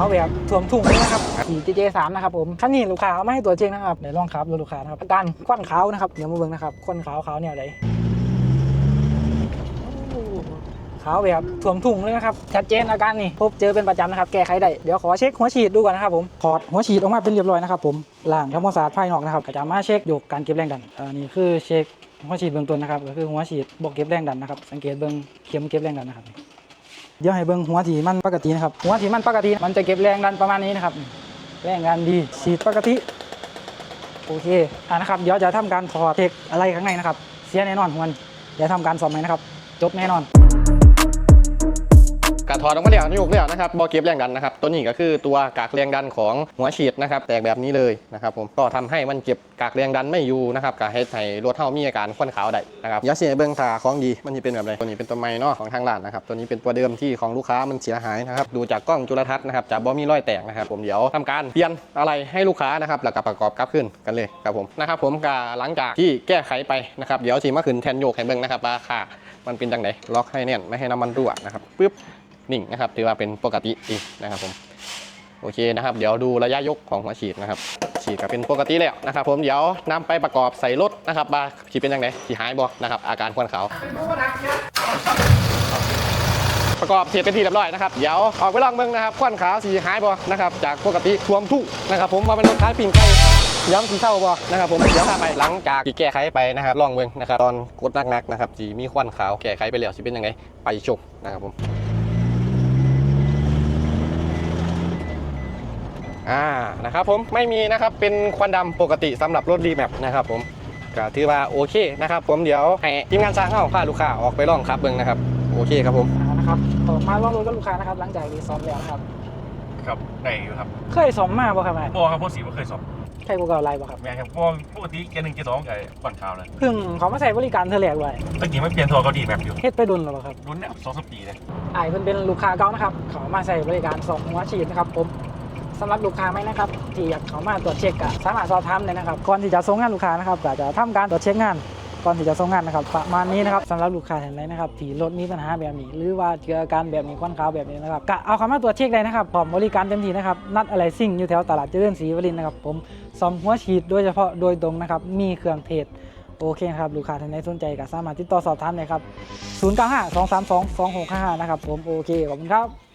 าวแบบถ่วมทุ่งเลยนะครับขี่ JJ3 นะครับผมคันนี้ลูกค้าเอามาให้ตัวจริงนะครับเดี๋ยวลองขับดูลูกค้านะครับอาการควันขาวนะครับเดี๋ยวมาเบิ่งนะครับควันขาวขาวเนี่ยอะไรขาวแบบถ่วมทุ่งเลยนะครับ ชัดเจนอาการนี่พบเจอเป็นประจำนะครับ แก้ไขได้ เดี๋ยวขอเช็คหัวฉีดดูก่อนนะครับผมถอดหัวฉีดออกมาเป็นเรียบร้อยนะครับผมล้างทำความสะอาดภายนอกนะครับก็จะมาเช็คโยกการเก็บแรงดันอันนี้คือเช็คหัวฉีดเบื้องต้นนะครับ ก็คือหัวฉีดบอกเก็บแรงดันนะครับ สังเกตเบื้องเข็มเก็บแรงดันนะครับ เดี๋ยวให้เบิ้งหัวที่มันปกตินะครับ หัวที่มันปกติ มันจะเก็บแรงดันประมาณนี้นะครับ แรงดันดีฉีดปกติ โอเคอ่านะครับ เดี๋ยวจะทำการถอดเทคอะไรข้างในนะครับ เสียแน่นอนหัวเดี๋ยวทำการสอบใหมนะครับ จบแน่นอน กระถอดออกมาแล้วโยกแล้วนะครับบอเก็บแรงดันนะครับตัวนี้ก็คือตัวกากแรงดันของหัวฉีดนะครับแตกแบบนี้เลยนะครับผมก็ทำให้มันเก็บกากแรงดันไม่อยู่นะครับก็ให้ให้รถเท่ามีอาการควันขาวได้นะครับยาเสียเบิ้องตาของดีมันจะเป็นแบบไรตัวนี้เป็นตัวไม้เนาะของทางร้านนะครับตัวนี้เป็นตัวเดิมที่ของลูกค้ามันเสียหายนะครับดูจากกล้องจุลทรรศน์นะครับจะบอมีรอยแตกนะครับผมเดี๋ยวทำการเปลี่ยนอะไรให้ลูกค้านะครับแล้วก็ประกอบกลับขึ้นกันเลยครับผมนะครับผมก็หลังจากที่แก้ไขไปนะครับเดี๋ยวสีมาขึ้นแทนโยกให้เบิ้งนะครับว่าคามันเป็นจังไดล็อกให้แน่นไม่ให้น้ำมันรั่วนะครับปึ๊บ นิ่งนะครับถือว่าเป็นปกติดีนะครับผมโอเคนะครับ เดี๋ยวดูระยะยกของหัวฉีดนะครับ ฉีดก็เป็นปกติแล้วนะครับ ผมเดี๋ยวนำไปประกอบใส่รถนะครับว่าฉีดเป็นยังไงฉีดหายบ่นะครับ อาการควันขาวประกอบเสร็จเป็นที่เรียบร้อยนะครับเดี๋ยวออกไปลองเบิ่งนะครับควันขาวสีหายบ่นะครับจากปกติท่วมทุ่งนะครับ ผมว่าเป็นรถท้ายปิ่งไก่ย้ำสีเท่าบ่นะครับผมเดี๋ยวพาไปหลังจากที่แก้ไขไปนะครับลองเบิ่งนะครับตอนกดหนักๆนะครับสีมีควันขาวแก้ไขไปแล้วสิเป็นยังไงไปชมนะครับผม อ่านะครับผมไม่มีนะครับเป็นควันดำปกติสำหรับรถรีแมปนะครับผมก็ถือว่าโอเคนะครับผมเดี๋ยวให้ทีมงานสร้างเข้าพาลูกค้าออกไปลองขับเบิ้งนะครับโอเคครับผมอ่านะครับออกมาลองรถกับลูกค้านะครับหลังจากที่ซ้อมแล้วนะครับครับได้อยู่ครับ เคยซ้อมมาบ่ครับนายพอครับพวกสีว่าเคยสอบใช่กูเก่าไรบ่ครับแม่ครับพอปกติเกียร์หนึ่งเกียร์สองกับก่อนข่าวเลยเพิ่งเขามาใส่บริการเธอแหลกเลยตะกี้ไม่เปลี่ยนทัวร์เขาดีแบบอยู่เฮ็ดไปดุนแล้วบ่ครับรุ่นเนี่ยสองสามปีเลยไอ้ายเพิ่นเป็นลูกค้าเก่านะครับเขามาใส่บริการสองหัวฉีดนะครับผม สำหรับลูกค้าไหมนะครับที่อยากเขามาตรวจเช็คอะสามารถสอบถามได้นะครับก่อนที่จะส่งงานลูกค้านะครับก็จะทำการตรวจเช็คงานก่อนที่จะส่งงานนะครับประมาณนี้นะครับสำหรับลูกค้าท่านใดนะครับที่รถมีปัญหาแบบนี้ หรือว่าเกิดอาการแบบนี้ควันขาวแบบนี้นะครับก็เอาเข้ามาตรวจเช็คได้นะครับพร้อมบริการเต็มที่นะครับนัดอะไรซิ่งอยู่แถวตลาดเจริญศรีวรินนะครับผมซ่อมหัวฉีดโดยเฉพาะโดยตรงนะครับมีเครื่องเทศโอเคครับลูกค้าท่านใดสนใจก็สามารถติดต่อสอบถามได้ครับ 0 9 5 2 3 2 2 6 5 5 นะครับผมโอเคขอบคุณครับ